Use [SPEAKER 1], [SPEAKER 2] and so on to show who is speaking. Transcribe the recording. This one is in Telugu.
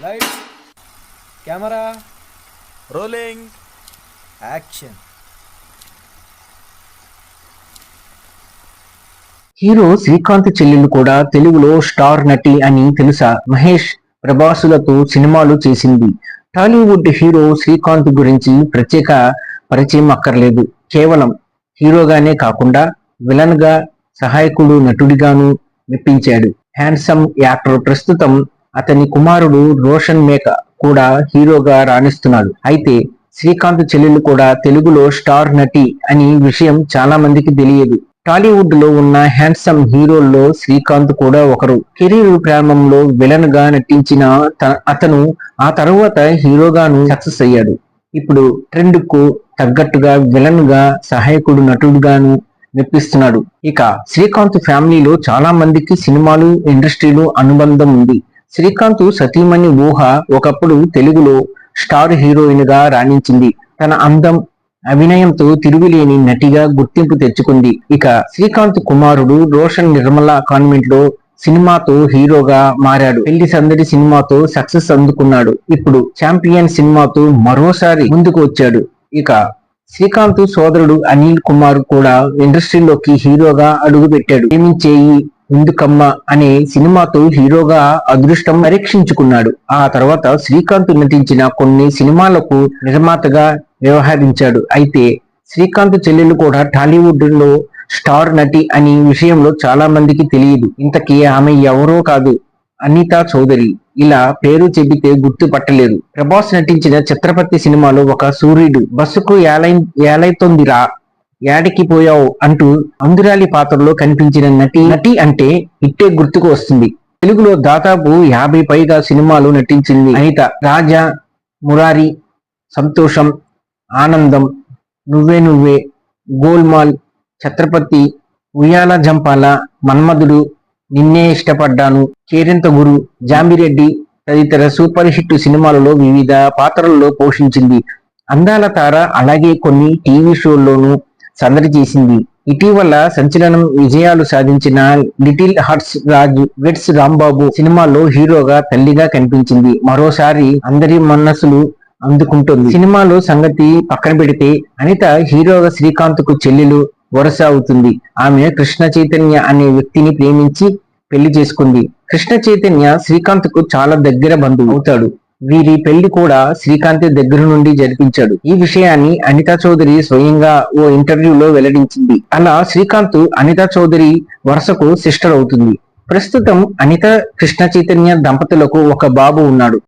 [SPEAKER 1] Lights camera
[SPEAKER 2] rolling.
[SPEAKER 1] Action.
[SPEAKER 3] Hero Srikanth చెల్లెలు కూడా తెలుగులో స్టార్ నటి అని తెలుసా? మహేష్ ప్రభాసులతో సినిమాలు చేసింది. టాలీవుడ్ హీరో శ్రీకాంత్ గురించి ప్రత్యేక పరిచయం అక్కర్లేదు. కేవలం హీరోగానే కాకుండా విలన్గా సహాయకుడు నటుడిగాను మెప్పించాడు. హ్యాండ్సమ్ యాక్టర్ ప్రస్తుతం అతని కుమారుడు రోషన్ మేక కూడా హీరోగా రాణిస్తున్నాడు. అయితే శ్రీకాంత్ చెల్లెలు కూడా తెలుగులో స్టార్ నటి అని విషయం చాలా మందికి తెలియదు. టాలీవుడ్లో ఉన్న హ్యాండ్సమ్ హీరోల్లో శ్రీకాంత్ కూడా ఒకరు. కెరీర్ ప్రారంభంలో విలన్గా నటించిన త- అతను ఆ తరువాత హీరోగాను సక్సెస్ అయ్యాడు. ఇప్పుడు ట్రెండ్కు తగ్గట్టుగా విలన్గా సహాయకుడు నటుడుగాను మెప్పిస్తున్నాడు. ఇక శ్రీకాంత్ ఫ్యామిలీలో చాలా మందికి సినిమాలు ఇండస్ట్రీలో అనుబంధం ఉంది. శ్రీకాంత్ సతీమణి ఊహ ఒకప్పుడు తెలుగులో స్టార్ హీరోయిన్గా రాణించింది. తన అందం అభినయంతో తిరుగులేని నటిగా గుర్తింపు తెచ్చుకుంది. ఇక శ్రీకాంత్ కుమారుడు రోషన్ నిర్మల కాన్వెంట్లో సినిమాతో హీరోగా మారాడు. పెళ్ళి సందడి సినిమాతో సక్సెస్ అందుకున్నాడు. ఇప్పుడు చాంపియన్ సినిమాతో మరోసారి ముందుకు వచ్చాడు. ఇక శ్రీకాంత్ సోదరుడు అనిల్ కుమార్ కూడా ఇండస్ట్రీలోకి హీరోగా అడుగుపెట్టాడు. ప్రేమించేయి ఎందుకమ్మ అనే సినిమాతో హీరోగా అదృష్టం పరీక్షించుకున్నాడు. ఆ తర్వాత శ్రీకాంత్ నటించిన కొన్ని సినిమాలకు నిర్మాతగా వ్యవహరించాడు. అయితే శ్రీకాంత్ చెల్లెలు కూడా టాలీవుడ్లో స్టార్ నటి అనే విషయంలో చాలా మందికి తెలియదు. ఇంతకీ ఆమె ఎవరో కాదు. అనితా చౌదరి ఇలా పేరు చెబితే గుర్తుపట్టలేరు ప్రభాస్ నటించిన ఛత్రపతి సినిమాలో ఒక సూర్యుడు బస్సుకు ఏలై ఏలైతోందిరా యాడికి పోయావు అంటూ అందురాలి పాత్రలో కనిపించిన నటి నటి అంటే ఇట్టే గుర్తుకు వస్తుంది. తెలుగులో దాదాపు యాభై పైగా సినిమాలు నటించింది అనిత. రాజా మురారి సంతోషం ఆనందం నువ్వే నువ్వే గోల్మాల్ ఛత్రపతి ఉయ్యాల జంపాల మన్మధుడు నిన్నే ఇష్టపడ్డాను కేరింత గురు జాంబిరెడ్డి తదితర సూపర్ హిట్ సినిమాలలో వివిధ పాత్రల్లో పోషించింది. అందాల తార అలాగే కొన్ని టీవీ షోల్లోనూ సందడి చేసింది. ఇటీవల సంచలనం విజయాలు సాధించిన little hearts Raju weds Rambabu సినిమాలో హీరోగా తల్లిగా కనిపించింది. మరోసారి అందరి మనసులు అందుకుంటుంది. సినిమాలో సంగతి పక్కన పెడితే అనిత హీరోగా శ్రీకాంత్కు చెల్లెలు వరుస అవుతుంది. ఆమె కృష్ణ చైతన్య అనే వ్యక్తిని ప్రేమించి పెళ్ళి చేసుకుంది. కృష్ణ చైతన్య శ్రీకాంత్కు చాలా దగ్గర బంధువు అవుతాడు. వీరి పెళ్ళి కూడా శ్రీకాంత్ దగ్గర నుండి జరిపించాడు. ఈ విషయాన్ని అనితా చౌదరి స్వయంగా ఓ ఇంటర్వ్యూలో వెల్లడించింది. అలా శ్రీకాంత్ అనితా చౌదరి వరుసకు సిస్టర్ అవుతుంది. ప్రస్తుతం అనిత కృష్ణ చైతన్య దంపతులకు ఒక బాబు ఉన్నాడు.